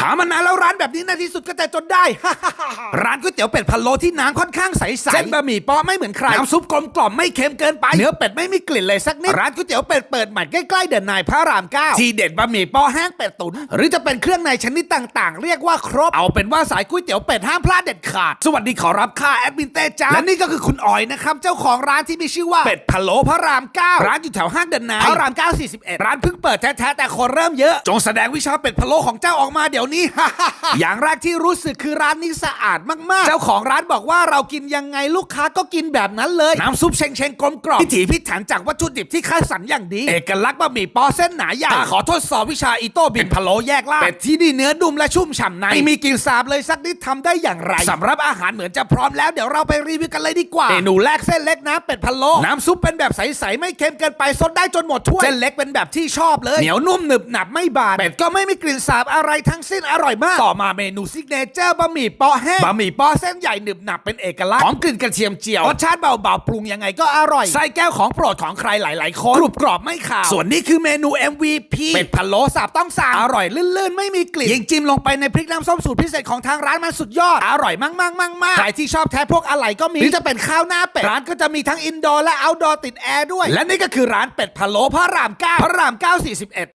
หามานานแล้วร้านแบบนี้ในที่สุดก็จะจนได้ ร้านก๋วยเตี๋ยวเป็ดพะโล้ที่น้ำค่อนข้างใสๆเส้นบะหมี่เปาะไม่เหมือนใครน้ำซุปกลมกล่อมไม่เค็มเกินไปเนื้อเป็ดไม่มีกลิ่นเลยสักนิดร้านก๋วยเตี๋ยวเป็ดเปิดใหม่ใกล้ๆเดินนายพระรามเก้าทีเด็ดบะหมี่เปาะแห้งเป็ดตุ๋นหรือจะเป็นเครื่องในชนิดต่างๆ เรียกว่าครบเอาเป็นว่าสายก๋วยเตี๋ยวเป็ดห้ามพลาดเด็ดขาด สวัสดีขอรับค่าแอดมินเต้จ้าและนี่ก็คือคุณออยนะครับเจ้าของร้านที่มีชื่อว่าเป็ดพะโล้พระรามเก้าร้านอยู่แถวห้างเดินนายพระรามเก้า41ร้านเพิ่งเปิดแท้ๆแต่คนเริ่มเยอะ จงแสดงวิชาเป็ดพะโล้ของเจ้าออกมาเดี๋ยวนี้อย่างแรกที่รู้สึกคือร้านนี้สะอาดมากๆ เจ้าของร้านบอกว่าเรากินยังไงลูกค้าก็กินแบบนั้นเลย น้ำซุปเชงเชงๆกลมกล่อมพิถีพิถันจากวัตถุดิบที่คัดสรรอย่างดี เอกลักษณ์บะหมี่ปอเส้นหนาใหญ่ขอทดสอบวิชาอีโต้บินพะโล้แยกล่างเป็ดที่นี่เนื้อนุ่มและชุ่มฉ่ำในไม่มีกลิ่นสาบเลยสักนิดทำได้อย่างไรสำหรับอาหารเหมือนจะพร้อมแล้วเดี๋ยวเราไปรีวิวกันเลยดีกว่าเมนูแรกเส้นเล็กน้ำเป็ดพะโล้น้ำซุปเป็นแบบใสๆไม่เค็มเกินไปซดได้จนหมดถ้วยเส้นเล็กเป็นแบบที่ชอบเลยเหนียวนุ่มหนึบหนับไม่บาดเป็ดก็ไม่มีกลิ่นสาบอะไรทั้งสิ้นอร่อยมาก ต่อมาเมนูซิกเนเจอร์บะหมี่เปาะแห้งบะหมี่เปาะเส้นใหญ่หนึบหนับเป็นเอกลักษณ์หอมกลิ่นกระเทียมเจียวรสชาติเบาๆปรุงยังไงก็อร่อยไส้แก้วของโปรดของใครหลายๆคนกรุบกรอบไม่ขาวส่วนนี้คือเมนู MVP เป็ดพะโล้สับต้องสั่งอร่อยลื่นๆ ไม่มีกลิ่นยิ่งจิ้มลงไปในพริกน้ำส้มสูตรพิเศษของทางร้านมันสุดยอด อร่อยมากๆๆๆใครที่ชอบแท้พวกอะไรก็มีหรือจะเป็นข้าวหน้าเป็ดร้านก็จะมีทั้งอินดอร์และเอาท์ดอร์ติดแอร์ด้วย และนี่ก็คือร้านเป็ดพะโล้พระรามเก้าพระรามเก้า41